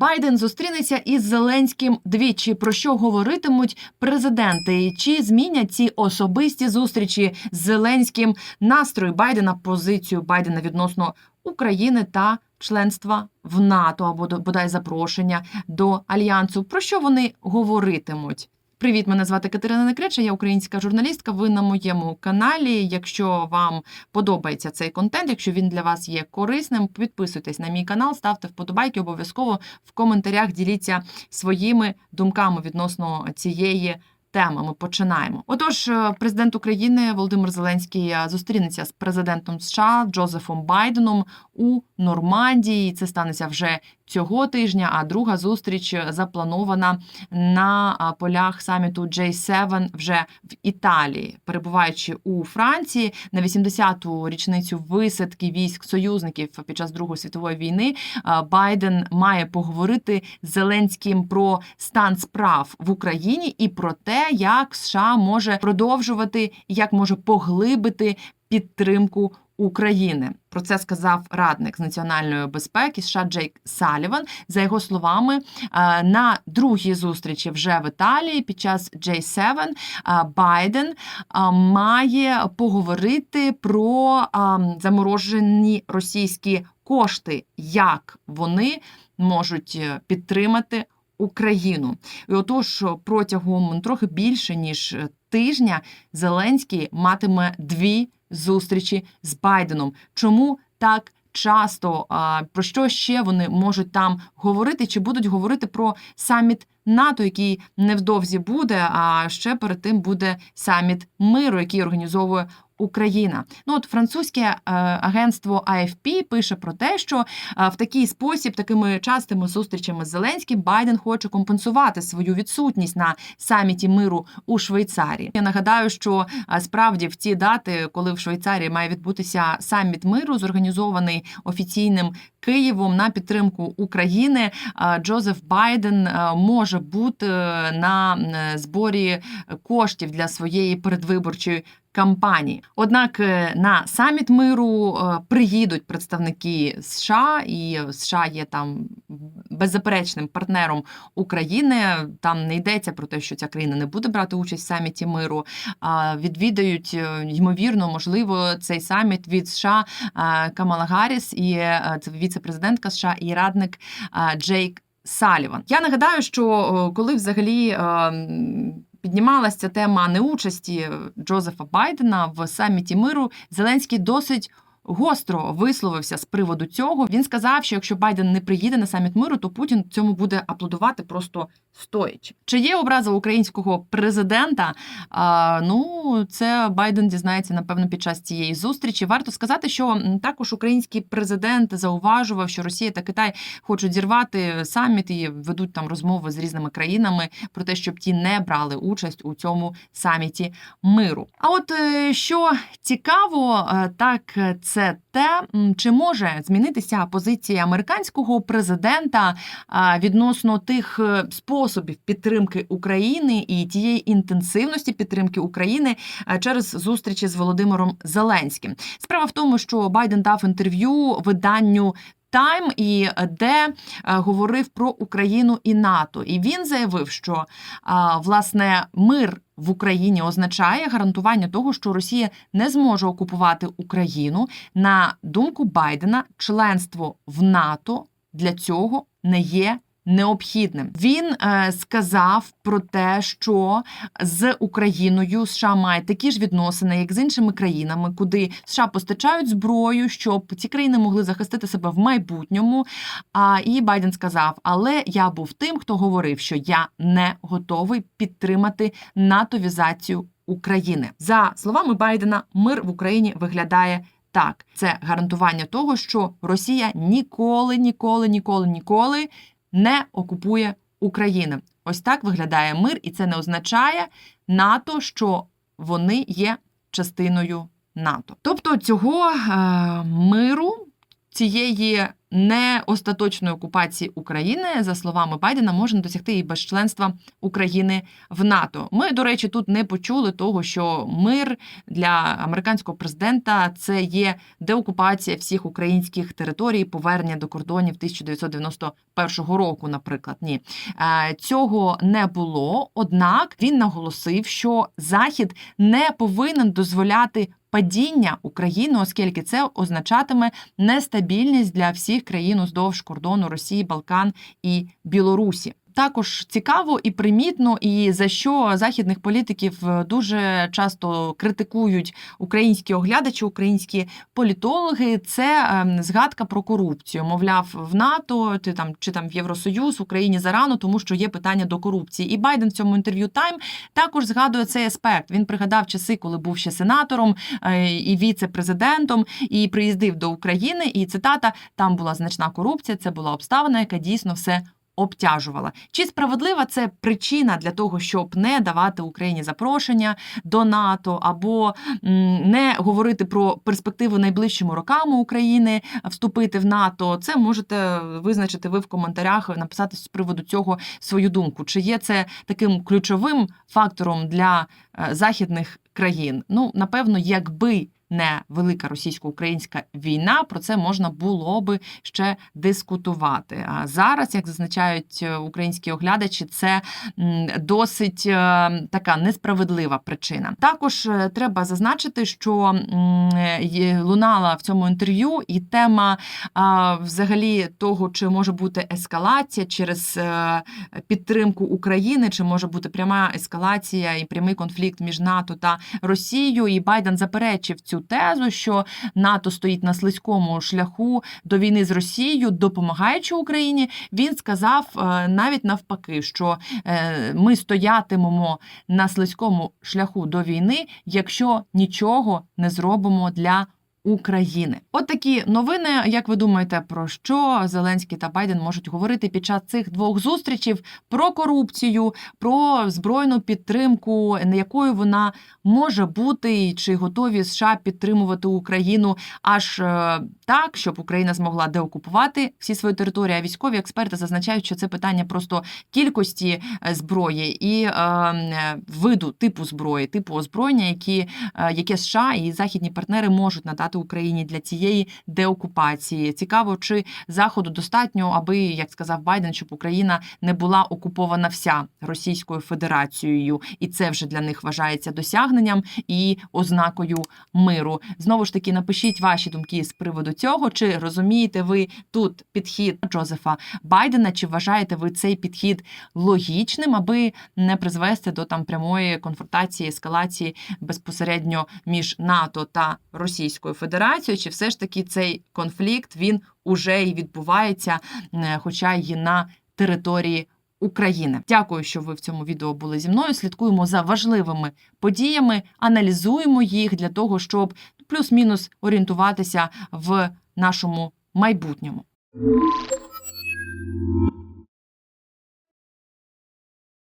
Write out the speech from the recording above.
Байден зустрінеться із Зеленським двічі. Про що говоритимуть президенти? Чи змінять ці особисті зустрічі з Зеленським настрої Байдена, позицію Байдена відносно України та членства в НАТО або бодай запрошення до альянсу? Про що вони говоритимуть? Привіт, мене звати Катерина Некреча, я українська журналістка. Ви на моєму каналі. Якщо вам подобається цей контент, якщо він для вас є корисним, підписуйтесь на мій канал, ставте вподобайки, обов'язково в коментарях діліться своїми думками відносно цієї. Теми ми починаємо. Отож, е, президент України Володимир Зеленський е, зустрінеться з президентом США Джозефом Байденом у Нормандії. Це станеться вже цього тижня. А друга зустріч запланована на полях саміту J7 вже в Італії, перебуваючи у Франції на 80-ту річницю висадки військ союзників під час Другої світової війни. Байден має поговорити з Зеленським про стан справ в Україні і про те, як США може продовжувати як може поглибити підтримку. України про це сказав радник з національної безпеки США Джейк Саліван. За його словами, е, на другій зустрічі вже в Італії під час J7 е, Байден е, має поговорити про заморожені російські кошти, як вони можуть підтримати Україну. І отож, протягом трохи більше ніж тижня Зеленський матиме дві зустрічі з Байденом. Чому так? Часто про що ще вони можуть там говорити? Чи будуть говорити про саміт НАТО, який невдовзі буде? А ще перед тим буде саміт миру, який організовує Україна. Ну от французьке е, агентство AFP пише про те, що е, в такий спосіб, такими частими зустрічами з Зеленським, Байден хоче компенсувати свою відсутність на саміті миру у Швейцарії. Я нагадаю, що е, справді в ці дати, коли в Швейцарії має відбутися саміт миру, зорганізований офіційним Києвом на підтримку України, Джозеф Байден е, може бути е, на е, зборі коштів для своєї передвиборчої кампанії. Однак е, на саміт миру е, приїдуть представники США, і США є там беззаперечним партнером України. Там не йдеться про те, що ця країна не буде брати участь в саміті миру. Відвідають е, ймовірно, можливо, цей саміт від США е, Камала Гарріс і е, це віце-президентка США і радник е, Джейк Саліван. Я нагадаю, що е, коли взагалі. е, Піднімалася тема неучасті Джозефа Байдена в саміті миру. Зеленський досить гостро висловився з приводу цього. Він сказав, що якщо Байден не приїде на саміт миру, то Путін цьому буде аплодувати просто стоячи. Чи є образа українського президента? А, ну, це Байден дізнається напевно під час цієї зустрічі. Варто сказати, що також український президент зауважував, що Росія та Китай хочуть зірвати саміт і ведуть там розмови з різними країнами про те, щоб ті не брали участь у цьому саміті миру. А от е, що цікаво, е, так е, це те, чи може змінитися позиція американського президента відносно тих е, способів підтримки України і тієї інтенсивності підтримки України е, через зустрічі з Володимиром Зеленським. Справа в тому, що Байден дав інтерв'ю виданню. Тайм і е, де е, говорив про Україну і НАТО, і він заявив, що власне мир в Україні означає гарантування того, що Росія не зможе окупувати Україну. На думку Байдена, членство в НАТО для цього не є. Необхідним він е, сказав про те, що з Україною США мають такі ж відносини, як з іншими країнами, куди США постачають зброю, щоб ці країни могли захистити себе в майбутньому. А і Байден сказав: Але я був тим, хто говорив, що я не готовий підтримати натовізацію України. За словами Байдена, мир в Україні виглядає. Так, це гарантування того, що Росія ніколи, ніколи, ніколи, ніколи не окупує Україну. Ось так виглядає мир, і це не означає НАТО, що вони є частиною НАТО. Тобто цього е, миру, цієї не остаточної окупації України, за словами Байдена, можна досягти і без членства України в НАТО. Ми, до речі, тут не почули того, що мир для американського президента це є деокупація всіх українських територій, повернення до кордонів 1991 року, наприклад. Ні, Е, цього не було. Однак він наголосив, що Захід не повинен дозволяти. Падіння України, оскільки це означатиме нестабільність для всіх країн уздовж кордону Росії, Балкан і Білорусі. Також цікаво і примітно, і за що західних політиків е, дуже часто критикують українські оглядачі, українські політологи. Це ем, згадка про корупцію. Мовляв, в НАТО ти там чи там в Євросоюз в Україні зарано, тому що є питання до корупції. І Байден в цьому інтерв'ю Тайм також згадує цей аспект. Він пригадав часи, коли був ще сенатором е, і віце-президентом, і приїздив до України. І цитата: там була значна корупція. Це була обставина, яка дійсно все обтяжувала. Чи справедлива це причина для того, щоб не давати Україні запрошення до НАТО, або не говорити про перспективу найближчими роками України вступити в НАТО? Це можете визначити ви в коментарях, написати з приводу цього свою думку. Чи є це таким ключовим фактором для е, західних країн? Ну, напевно, якби не велика російсько-українська війна, про це можна було би ще дискутувати. А зараз, як зазначають е, українські оглядачі, це досить е, така несправедлива причина. Також е, треба зазначити, що лунала в цьому інтерв'ю і тема взагалі того, чи може бути ескалація через підтримку України, чи може бути пряма ескалація і прямий конфлікт між НАТО та Росією. І Байден заперечив цю тезу, що НАТО стоїть на слизькому шляху до війни з Росією, допомагаючи Україні. Він сказав е, навіть навпаки, що е, ми стоятимемо на слизькому шляху до війни, якщо нічого не зробимо для. України, от такі новини. Як ви думаєте, про що Зеленський та Байден можуть говорити під час цих двох зустрічей про корупцію, про збройну підтримку, якою вона може бути, і чи готові США підтримувати Україну аж е, так, щоб Україна змогла деокупувати всі свої території. А військові експерти зазначають, що це питання просто кількості е, зброї і е, е, виду типу зброї, типу озброєння, які яке США і західні партнери можуть надати Україні для цієї деокупації. Цікаво, чи заходу достатньо, аби як сказав Байден, щоб Україна не була окупована вся Російською Федерацією, і це вже для них вважається досягненням і ознакою миру. Знову ж таки, напишіть ваші думки з приводу цього. Чи розумієте ви тут підхід Джозефа Байдена? Чи вважаєте ви цей підхід логічним, аби не призвести до там прямої конфронтації, ескалації безпосередньо між НАТО та Російською Федерацією? Чи все ж таки цей конфлікт він уже і відбувається, е, хоча й на території України? Дякую, що ви в цьому відео були зі мною. Слідкуємо за важливими подіями, аналізуємо їх для того, щоб плюс-мінус орієнтуватися в нашому майбутньому.